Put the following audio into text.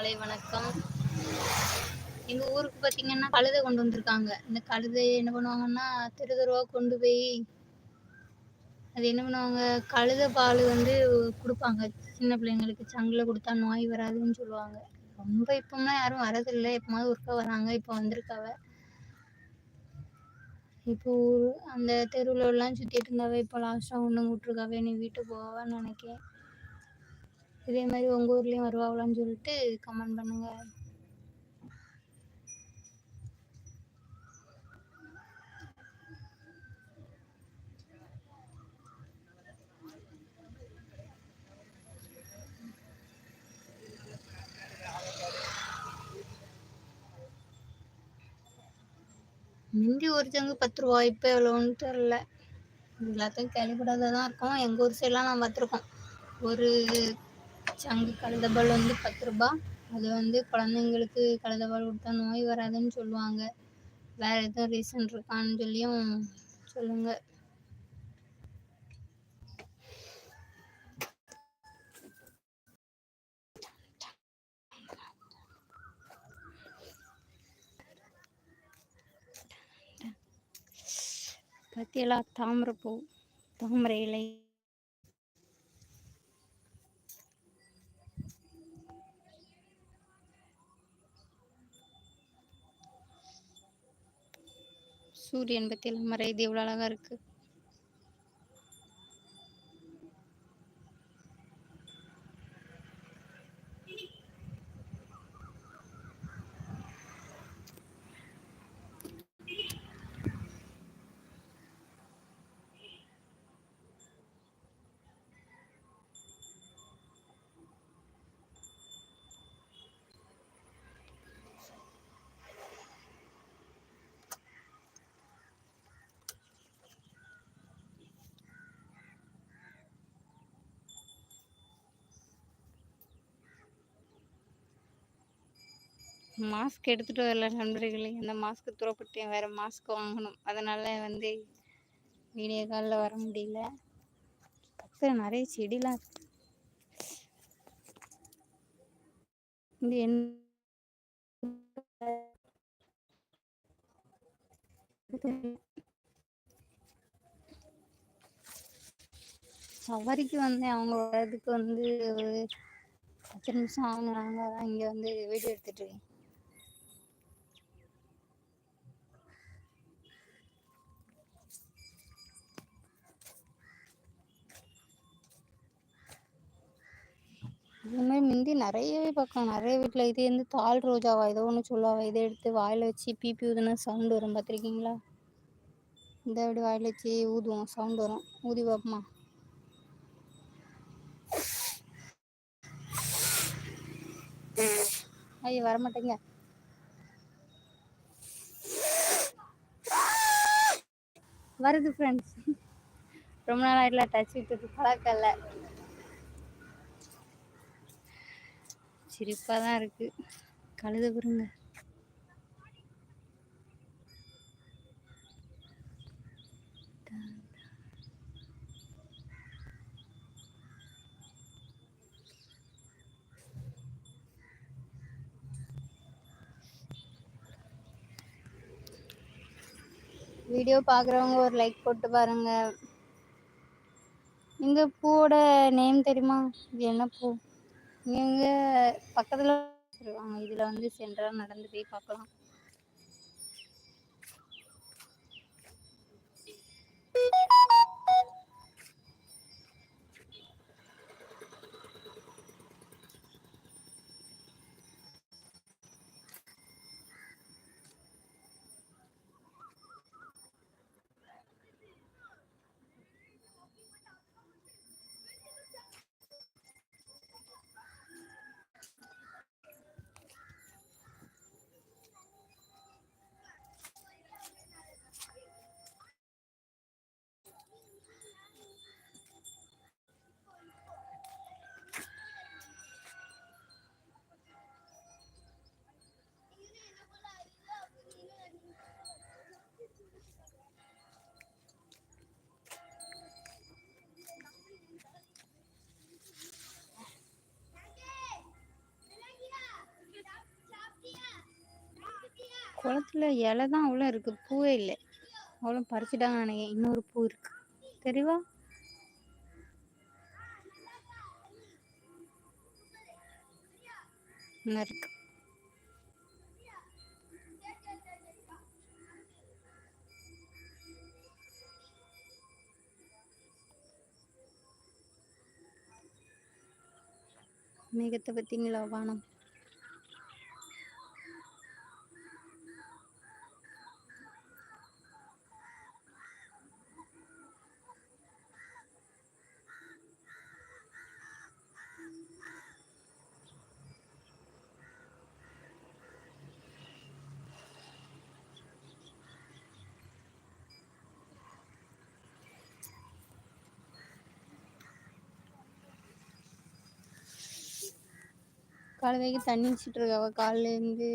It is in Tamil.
மாலை வணக்கம். எங்க ஊருக்கு பாத்தீங்கன்னா கழுதை கொண்டு வந்திருக்காங்க. இந்த கழுதை என்ன பண்ணுவாங்கன்னா தெரு தெருவா கொண்டு போய் அது என்ன பண்ணுவாங்க? கழுத பால் வந்து கொடுப்பாங்க. சின்ன பிள்ளைங்களுக்கு சங்கில் கொடுத்தா நோய் வராதுன்னு சொல்லுவாங்க. ரொம்ப இப்போம்லாம் யாரும் வரதில்லை. எப்போமாவது ஒருக்கா வராங்க. இப்போ வந்திருக்காவ. இப்போ அந்த தெருவுல எல்லாம் சுத்திட்டு இருந்தாவே இப்போ லாஸ்ட்டாக ஒன்று விட்ருக்காவே நீ வீட்டுக்கு போவான்னு நினைக்கேன். இதே மாதிரி உங்கள் ஊர்லேயும் வருவாங்களான்னு சொல்லிட்டு கமெண்ட் பண்ணுங்க. முந்தி ஒரு பத்து ரூபா இப்போ எவ்வளோன்னு தெரில எல்லாத்தையும் கேள்விப்படாத தான் இருக்கும். எங்கள் ஊர் சைட்லாம் நான் பார்த்துருக்கோம். ஒரு சங்கு கழுதபால் வந்து பத்து ரூபா அது வந்து குழந்தைங்களுக்கு கழுதபால் கொடுத்தா நோய் வராதுன்னு சொல்லுவாங்க. வேறு எதுவும் ரீசன் இருக்கான்னு சொல்லியும் சொல்லுங்கள் பத்தியலா பூ தாமரை இலை. சூரியன் பத்தியெல்லாம் மறையுது எவ்வளோ அழகா இருக்கு. மாஸ்க் எடுத்துகிட்டு வரல நண்பர்களே. அந்த மாஸ்க் துறப்பட்டேன். வேறு மாஸ்க் வாங்கணும். அதனால் வந்து வீடியோ காலில் வர முடியல. பக்கத்தில் நிறைய செடிலாம் இருக்கு. என் சவாரிக்கு வந்தேன். அவங்க வர்றதுக்கு வந்து ஒரு பத்து நிமிஷம் ஆகுனாங்க. தான் இங்கே வந்து வீடியோ எடுத்துகிட்டு இருக்கேன். இது மாதிரி முந்தி நிறையவே பார்க்கலாம் நிறைய வீட்டில் இது வந்து தால் ரோஜாவா ஏதோ ஒன்று சொல்லுவாங்க. இதை எடுத்து வாயில் வச்சு பிபி ஊதுனா சவுண்டு வரும். பார்த்துருக்கீங்களா? இந்த அப்படி வாயில் வச்சு ஊதுவோம். சவுண்டு வரும். ஊதி பார்ப்போமா ஐயோ வரமாட்டேங்க. வருது ஃப்ரெண்ட்ஸ் ரொம்ப நாள் ஆயிடல டச் விட்டு பழக்கல சிரிப்பாக தான் இருக்கு. கழுத பாருங்க வீடியோ பார்க்குறவங்க ஒரு லைக் போட்டு பாருங்க. இந்த பூவோட நேம் தெரியுமா? இது என்ன பூ? இங்க பக்கத்துல வருவாங்க இதில் வந்து சென்றா நடந்து போய் பார்க்கலாம். குளத்துல இலை தான் அவ்வளோ இருக்கு. பூவே இல்லை. அவ்வளோ பறிச்சுட்டாங்க நினைக்கிறேன். இன்னொரு பூ இருக்கு. தெரியவா இன்னும் இருக்கு. மேகத்தை பார்த்தீங்களா வானம் காலைக்கு தண்ணி வச்சுட்டு இருக்காவ காலையிலேருந்து